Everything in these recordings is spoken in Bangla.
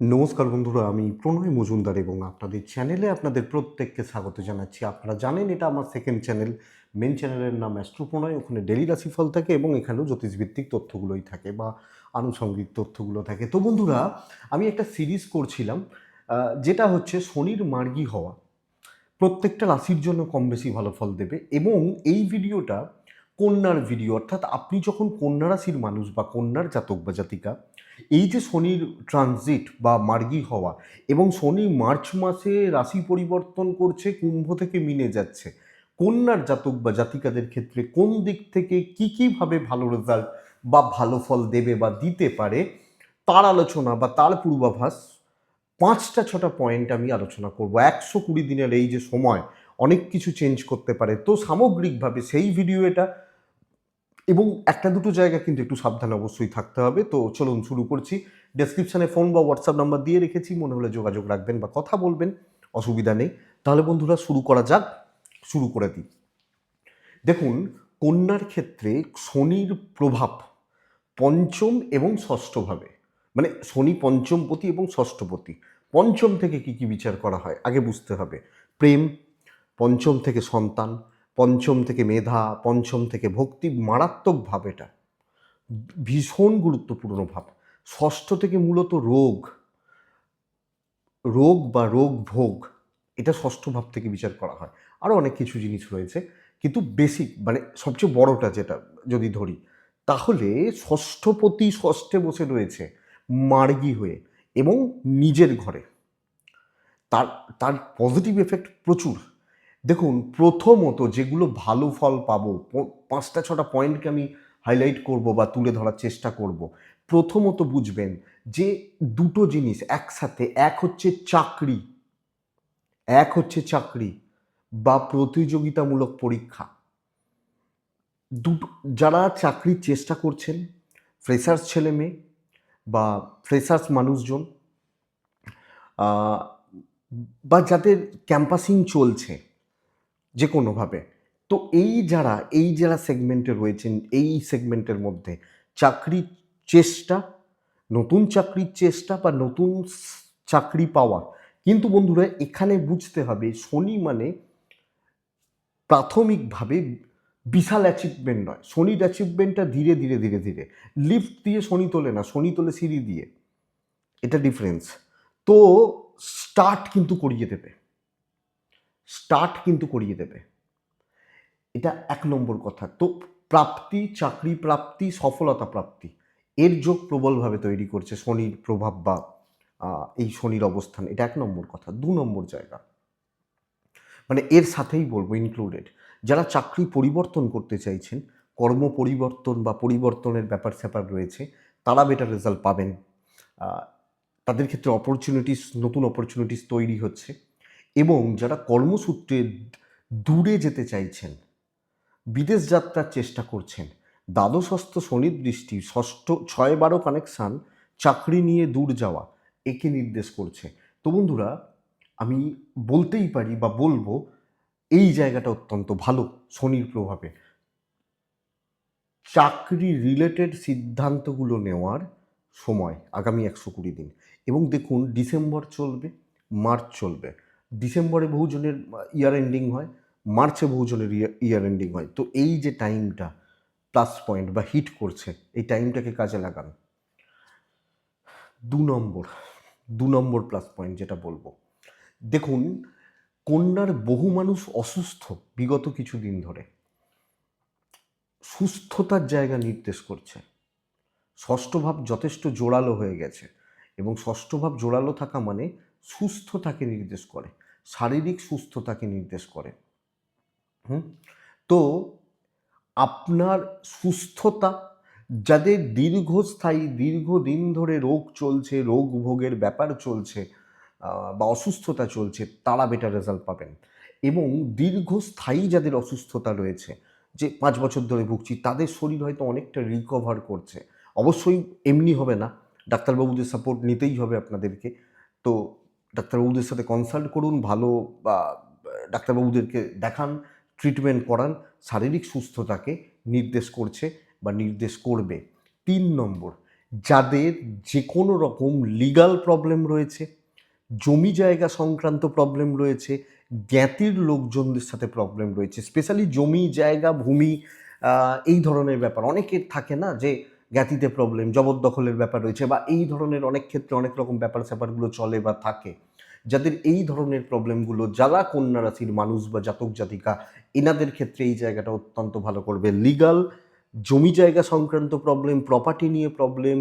নমস্কার বন্ধুরা, আমি প্রণয় মজুমদার এবং আপনাদের চ্যানেলে আপনাদের প্রত্যেককে স্বাগত জানাচ্ছি। আপনারা জানেন এটা আমার সেকেন্ড চ্যানেল মেন চ্যানেলের নাম অ্যাস্ট্রো প্রণয় ওখানে ডেলি রাশিফল থাকে এবং এখানেও জ্যোতিষভিত্তিক তথ্যগুলোই থাকে বা আনুষঙ্গিক তথ্যগুলো থাকে। তো বন্ধুরা, আমি একটা সিরিজ করছিলাম যেটা হচ্ছে শনির মার্গী হওয়া। প্রত্যেকটা রাশির জন্য কম বেশি ভালো ফল দেবে এবং এই ভিডিওটা কন্যার ভিডিও অর্থাৎ আপনি যখন কন্যা রাশির মানুষ বা কন্যার জাতক বা জাতিকা, এই যে শনির ট্রানজিট বা মার্গী হওয়া এবং শনি মার্চ মাসে রাশি পরিবর্তন করছে, কুম্ভ থেকে মিনে যাচ্ছে, কন্যার জাতক বা জাতিকাদের ক্ষেত্রে কোন দিক থেকে কি কীভাবে ভালো রেজাল্ট বা ভালো ফল দেবে বা দিতে পারে, তার আলোচনা বা তার পূর্বাভাস, পাঁচটা ছটা পয়েন্ট আমি আলোচনা করব। একশো কুড়ি দিনের এই যে সময়, অনেক কিছু চেঞ্জ করতে পারে। তো সামগ্রিকভাবে সেই ভিডিও এটা এবং একটা দুটো জায়গা কিন্তু একটু সাবধান অবশ্যই থাকতে হবে। তো চলুন শুরু করছি। ডেসক্রিপশানে ফোন বা হোয়াটসঅ্যাপ নাম্বার দিয়ে রেখেছি, মনে হলে যোগাযোগ রাখবেন বা কথা বলবেন, অসুবিধা নেই। তাহলে বন্ধুরা শুরু করা যাক, শুরু করে দিই। দেখুন, কন্যার ক্ষেত্রে শনির প্রভাব পঞ্চম এবং ষষ্ঠভাবে। মানে শনি পঞ্চমপতি এবং ষষ্ঠপতি। পঞ্চম থেকে কি কি বিচার করা হয়? আগে বুঝতে হবে। প্রেম, পঞ্চম থেকে সন্তান পঞ্চম থেকে মেধা, পঞ্চম থেকে ভক্তি মারাত্মক ভাব এটা। ভীষণ গুরুত্বপূর্ণ ভাব। ষষ্ঠ থেকে মূলত রোগ। রোগ বা রোগ ভোগ, এটা ষষ্ঠ ভাব থেকে বিচার করা হয়। আরও অনেক কিছু জিনিস রয়েছে। কিন্তু বেসিক মানে সবচেয়ে বড়টা যেটা যদি ধরি, তাহলে ষষ্ঠপতি ষষ্ঠে বসে রয়েছে মার্গী হয়ে এবং নিজের ঘরে। তার তার পজিটিভ এফেক্ট প্রচুর। দেখুন, প্রথমত যেগুলো ভালো ফল পাবো পাঁচটা, ছটা পয়েন্টকে আমি হাইলাইট করব বা তুলে ধরার চেষ্টা করব। প্রথমত বুঝবেন যে দুটো জিনিস একসাথে, এক হচ্ছে চাকরি, এক হচ্ছে চাকরি বা প্রতিযোগিতামূলক পরীক্ষা। দুটো, যারা চাকরির চেষ্টা করছেন ফ্রেশার্স ছেলে মেয়ে বা ফ্রেশার্স মানুষজন বা যাদের ক্যাম্পাসিং চলছে যে কোনোভাবে তো এই যারা এই যারা সেগমেন্টে রয়েছেন, এই সেগমেন্টের মধ্যে চাকরির চেষ্টা, নতুন চাকরির চেষ্টা বা নতুন চাকরি পাওয়া, কিন্তু বন্ধুরা এখানে বুঝতে হবে শনি মানে প্রাথমিকভাবে বিশাল অ্যাচিভমেন্ট নয়। শনির অ্যাচিভমেন্টটা ধীরে ধীরে ধীরে ধীরে। লিফট দিয়ে শনি তোলে না, শনি তোলে সিঁড়ি দিয়ে। এটা ডিফারেন্স তো স্টার্ট কিন্তু করিয়ে দেবে। স্টার্ট কিন্তু করিয়ে দেবে। এটা এক নম্বর কথা। তো প্রাপ্তি, চাকরি প্রাপ্তি, সফলতা প্রাপ্তি, এর যোগ প্রবলভাবে তৈরি করছে শনির প্রভাব বা এই শনির অবস্থান। এটা এক নম্বর কথা। দু নম্বর জায়গা। মানে এর সাথেই বলব ইনক্লুডেড যারা চাকরি পরিবর্তন করতে চাইছেন, কর্ম পরিবর্তন বা পরিবর্তনের ব্যাপার স্যাপার রয়েছে, তারা বেটার রেজাল্ট পাবেন। তাদের ক্ষেত্রে অপরচুনিটিস নতুন অপরচুনিটিস তৈরি হচ্ছে। এবং যারা কর্মসূত্রে দূরে যেতে চাইছেন, বিদেশ যাত্রার চেষ্টা করছেন দ্বাদশস্থ শনির দৃষ্টি, ষষ্ঠ, ছয় বারো কানেকশান, চাকরি নিয়ে দূর যাওয়া, একে নির্দেশ করছে। তো বন্ধুরা, আমি বলতেই পারি বা বলব, এই জায়গাটা অত্যন্ত ভালো শনির প্রভাবে। চাকরি রিলেটেড সিদ্ধান্তগুলো নেওয়ার সময়, আগামী একশো কুড়ি দিন। এবং দেখুন, ডিসেম্বর চলবে, মার্চ চলবে। ডিসেম্বরে বহুজনের ইয়ার এন্ডিং হয়, মার্চে বহুজনের ইয়ার এন্ডিং হয়। তো এই যে টাইমটা প্লাস পয়েন্ট বা হিট করছে, এই টাইমটাকে কাজে লাগান। দু নম্বর দু নম্বর প্লাস পয়েন্ট যেটা বলব। দেখুন, কন্যার বহু মানুষ অসুস্থ বিগত কিছু দিন ধরে। সুস্থতার জায়গা নির্দেশ করছে। ষষ্ঠ ভাব যথেষ্ট জোরালো হয়ে গেছে এবং ষষ্ঠ ভাব জোরালো থাকা মানে সুস্থতাকে নির্দেশ করে, শারীরিক সুস্থতাকে নির্দেশ করে। হুম? তো আপনার সুস্থতা যাদের দীর্ঘস্থায়ী, দীর্ঘদিন ধরে রোগ চলছে, রোগ ভোগের ব্যাপার চলছে বা অসুস্থতা চলছে, তারা বেটার রেজাল্ট পাবেন। এবং দীর্ঘস্থায়ী যাদের অসুস্থতা রয়েছে, যে পাঁচ বছর ধরে ভুগছি, তাদের শরীর হয়তো অনেকটা রিকভার করছে। অবশ্যই এমনি হবে না, ডাক্তারবাবুদের সাপোর্ট নিতেই হবে আপনাদেরকে। তো ডাক্তারবাবুদের সাথে কনসাল্ট করুন, ভালো, বা ডাক্তারবাবুদেরকে দেখান ট্রিটমেন্ট করান, শারীরিক সুস্থতাকে নির্দেশ করছে বা নির্দেশ করবে। তিন নম্বর, যাদের যে কোনো রকম লিগাল প্রবলেম রয়েছে, জমি জায়গা সংক্রান্ত প্রবলেম রয়েছে, জ্ঞাতির লোকজনদের সাথে প্রবলেম রয়েছে স্পেশালি জমি, জায়গা, ভূমি এই ধরনের ব্যাপার। অনেকের থাকে না যে জ্ঞাতিতে প্রবলেম জবরদখলের ব্যাপার রয়েছে বা এই ধরনের অনেক ক্ষেত্রে অনেক রকম ব্যাপার স্যাপারগুলো চলে বা থাকে। যাদের এই ধরনের প্রবলেমগুলো যারা কন্যা রাশির মানুষ বা জাতক জাতিকা, এনাদের ক্ষেত্রে এই জায়গাটা অত্যন্ত ভালো করবে। লিগাল জমি জায়গা সংক্রান্ত প্রবলেম প্রপার্টি নিয়ে প্রবলেম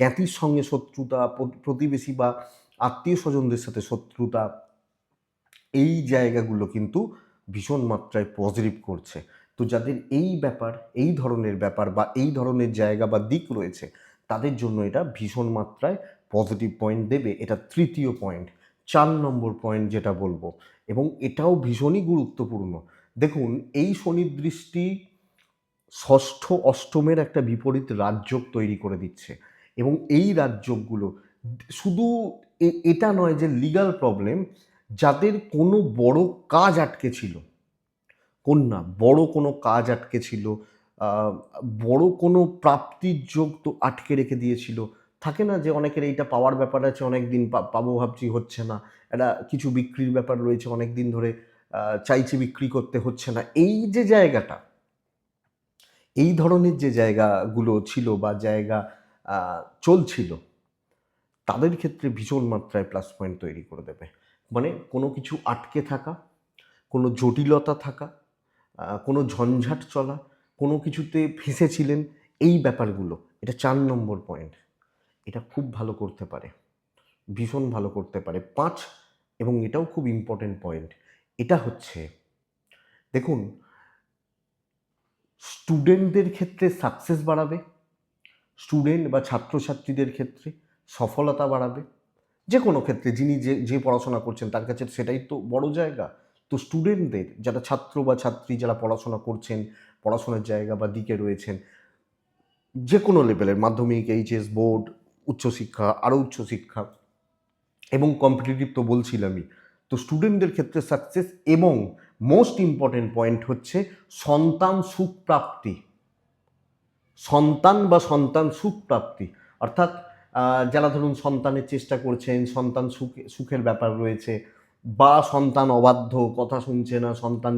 জ্ঞাতির সঙ্গে শত্রুতা প্রতিবেশী বা আত্মীয় স্বজনদের সাথে শত্রুতা, এই জায়গাগুলো কিন্তু ভীষণ মাত্রায় পজিটিভ করছে। তো যাদের এই ব্যাপার, এই ধরনের ব্যাপার বা এই ধরনের জায়গা বা দিক রয়েছে, তাদের জন্য এটা ভীষণ মাত্রায় পজিটিভ পয়েন্ট দেবে। এটা তৃতীয় পয়েন্ট চার নম্বর পয়েন্ট যেটা বলব। এবং এটাও ভীষণই গুরুত্বপূর্ণ। দেখুন, এই শনির দৃষ্টি ষষ্ঠ অষ্টমের একটা বিপরীত রাজযোগ তৈরি করে দিচ্ছে। এবং এই রাজযোগগুলো শুধু এটা নয় যে লিগাল প্রবলেম যাদের কোনো বড় কাজ আটকে ছিল কন্যা, বড় কোনো কাজ আটকে ছিল বড় কোনো প্রাপ্তির যোগ তো আটকে রেখে দিয়েছিল। থাকে না যে অনেকের এইটা পাওয়ার ব্যাপার আছে অনেক দিন পাবো ভাবছি হচ্ছে না। এটা কিছু বিক্রির ব্যাপার রয়েছে অনেক দিন ধরে চাইছে বিক্রি করতে হচ্ছে না। এই যে জায়গাটা, এই ধরনের যে জায়গাগুলো ছিল বা জায়গা চলছিল, তাদের ক্ষেত্রে ভীষণ মাত্রায় প্লাস পয়েন্ট তৈরি করে দেবে। মানে কোনো কিছু আটকে থাকা, কোনো জটিলতা থাকা কোনো ঝঞ্ঝাট চলা, কোনো কিছুতে ফেঁসেছিলেন, এই ব্যাপারগুলো, এটা চার নম্বর পয়েন্ট এটা খুব ভালো করতে পারে, ভীষণ ভালো করতে পারে। পাঁচ, এবং এটাও খুব ইম্পর্টেন্ট পয়েন্ট এটা হচ্ছে, দেখুন স্টুডেন্টদের ক্ষেত্রে সাকসেস বাড়াবে স্টুডেন্ট বা ছাত্রছাত্রীদের ক্ষেত্রে সফলতা বাড়াবে যে কোনো ক্ষেত্রে যিনি যে যে পড়াশোনা করছেন, তার কাছে সেটাই তো বড় জায়গা। তো স্টুডেন্টদের যারা ছাত্র বা ছাত্রী যারা পড়াশোনা করছেন, পড়াশোনার জায়গা বা দিকে রয়েছেন যে কোনো লেভেলের মাধ্যমিক এইচএস বোর্ড উচ্চশিক্ষা, আরও উচ্চশিক্ষা এবং কম্পিটিটিভ তো বলছিলামই, তো স্টুডেন্টদের ক্ষেত্রে সাকসেস এবং মোস্ট ইম্পর্টেন্ট পয়েন্ট হচ্ছে সন্তান সুখ প্রাপ্তি সন্তান বা সন্তান সুখ প্রাপ্তি অর্থাৎ যারা ধরুন সন্তানের চেষ্টা করছেন, সন্তান সুখে, সুখের ব্যাপার রয়েছে বা সন্তান অবাধ্য, কথা শুনছে না, সন্তান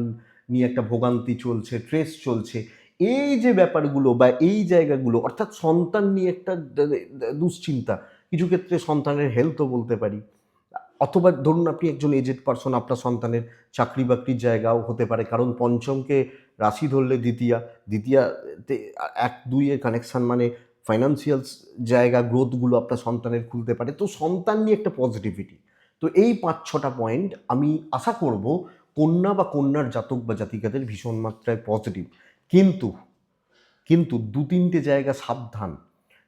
নিয়ে একটা ভোগান্তি চলছে ট্রেস চলছে, এই যে ব্যাপারগুলো বা এই জায়গাগুলো, অর্থাৎ সন্তান নিয়ে একটা দুশ্চিন্তা, কিছু ক্ষেত্রে সন্তানের হেলথও বলতে পারি। অথবা ধরুন আপনি একজন এজেড পারসন আপনার সন্তানের চাকরি বাকরির জায়গাও হতে পারে, কারণ পঞ্চমকে রাশি ধরলে দ্বিতীয়া, দ্বিতীয়াতে এক দুইয়ের কানেকশান মানে ফাইন্যান্সিয়াল জায়গা গ্রোথগুলো আপনার সন্তানের খুলতে পারে। তো সন্তান নিয়ে একটা পজিটিভিটি তো এই পাঁচ, ছটা পয়েন্ট আমি আশা করব কন্যা বা কন্যার জাতক বা জাতিকাদের ভীষণ মাত্রায় পজিটিভ কিন্তু কিন্তু দু তিনটে জায়গা সাবধান।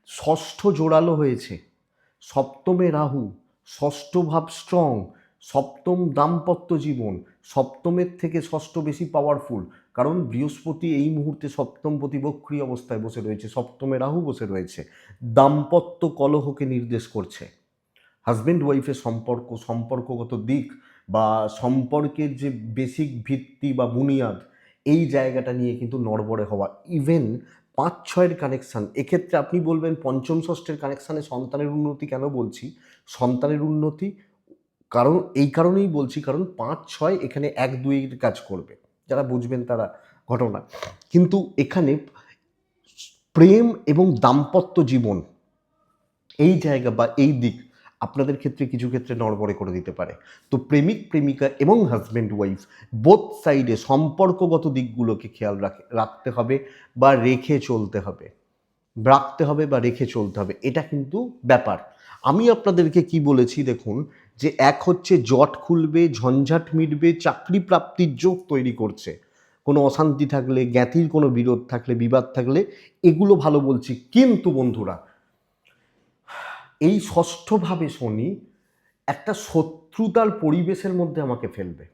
ষষ্ঠ জোরালো হয়েছে। সপ্তমে রাহু, ষষ্ঠ ভাব স্ট্রং সপ্তম দাম্পত্য জীবন, সপ্তমের থেকে ষষ্ঠ বেশি পাওয়ারফুল কারণ বৃহস্পতি এই মুহূর্তে সপ্তম প্রতিবক্রী অবস্থায় বসে রয়েছে, সপ্তমে রাহু বসে রয়েছে। দাম্পত্য কলহকে নির্দেশ করছে। হাজব্যান্ড ওয়াইফের সম্পর্ক, সম্পর্কগত দিক বা সম্পর্কের যে বেসিক ভিত্তি বা বুনিয়াদ, এই জায়গাটা নিয়ে কিন্তু নড়বড়ে হওয়া। ইভেন পাঁচ ছয়ের কানেকশান, এক্ষেত্রে আপনি বলবেন পঞ্চম, ষষ্ঠের কানেকশানে সন্তানের উন্নতি কেন বলছি? সন্তানের উন্নতি কারণ, এই কারণেই বলছি, কারণ পাঁচ ছয় এখানে এক দুইয়ের কাজ করবে। যারা বুঝবেন তারা ঘটনা। কিন্তু এখানে প্রেম এবং দাম্পত্য জীবন, এই জায়গা বা এই দিক আপনাদের ক্ষেত্রে কিছু ক্ষেত্রে নড়বড়ে করে দিতে পারে। তো প্রেমিক, প্রেমিকা এবং হাজব্যান্ড ওয়াইফ বোথ সাইডে সম্পর্কগত দিকগুলোকে খেয়াল রাখে, রাখতে হবে বা রেখে চলতে হবে। রাখতে হবে বা রেখে চলতে হবে, এটা কিন্তু ব্যাপার। আমি আপনাদেরকে কি বলেছি দেখুন, যে এক হচ্ছে জট খুলবে, ঝঞ্ঝাট মিটবে, চাকরি প্রাপ্তির যোগ তৈরি করছে। কোনো অশান্তি থাকলে, জ্ঞাতির কোনো বিরোধ থাকলে, বিবাদ থাকলে, এগুলো ভালো বলছি। কিন্তু বন্ধুরা এই ষষ্ঠভাবে শনি একটা শত্রুতার পরিবেশের মধ্যে আমাকে ফেলবে।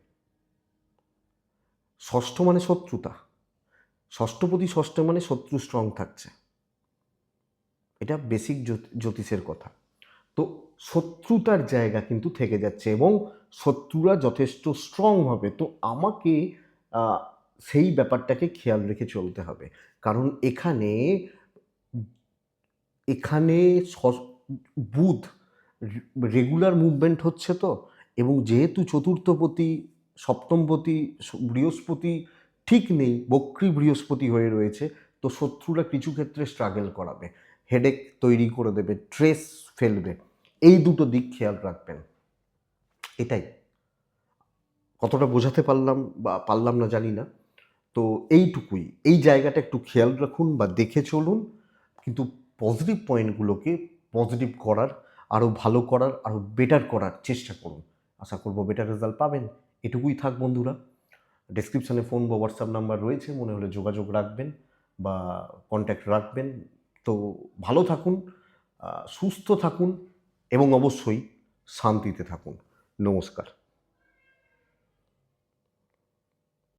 ষষ্ঠ মানে শত্রুতা। ষষ্ঠপতি ষষ্ঠ মানে শত্রু স্ট্রং থাকছে। এটা বেসিক জ্যোতিষের কথা। তো শত্রুতার জায়গা কিন্তু থেকে যাচ্ছে এবং শত্রুরা যথেষ্ট স্ট্রং হবে। তো আমাকে সেই ব্যাপারটাকে খেয়াল রেখে চলতে হবে। কারণ এখানে এখানে বুধ রেগুলার মুভমেন্ট হচ্ছে তো? এবং যেহেতু চতুর্থপতি, সপ্তমপতি, বৃহস্পতি ঠিক নেই, বক্রী বৃহস্পতি হয়ে রয়েছে, তো শত্রুরা কিছু ক্ষেত্রে স্ট্রাগল করাবে। হেডেক তৈরি করে দেবে ট্রেস ফেলবে। এই দুটো দিক খেয়াল রাখবেন। এটাই। কতটা বোঝাতে পারলাম বা পারলাম না জানি না। তো এইটুকুই। এই জায়গাটা একটু খেয়াল রাখুন বা দেখে চলুন। কিন্তু পজিটিভ পয়েন্টগুলোকে পজিটিভ করার আরও ভালো করার আরও বেটার করার চেষ্টা করুন। আশা করব বেটার রেজাল্ট পাবেন। এটুকুই থাক বন্ধুরা। ডিসক্রিপশানে ফোন বা হোয়াটসঅ্যাপ নাম্বার রয়েছে, মনে হলে যোগাযোগ রাখবেন বা কন্ট্যাক্ট রাখবেন। তো ভালো থাকুন সুস্থ থাকুন এবং অবশ্যই শান্তিতে থাকুন। নমস্কার।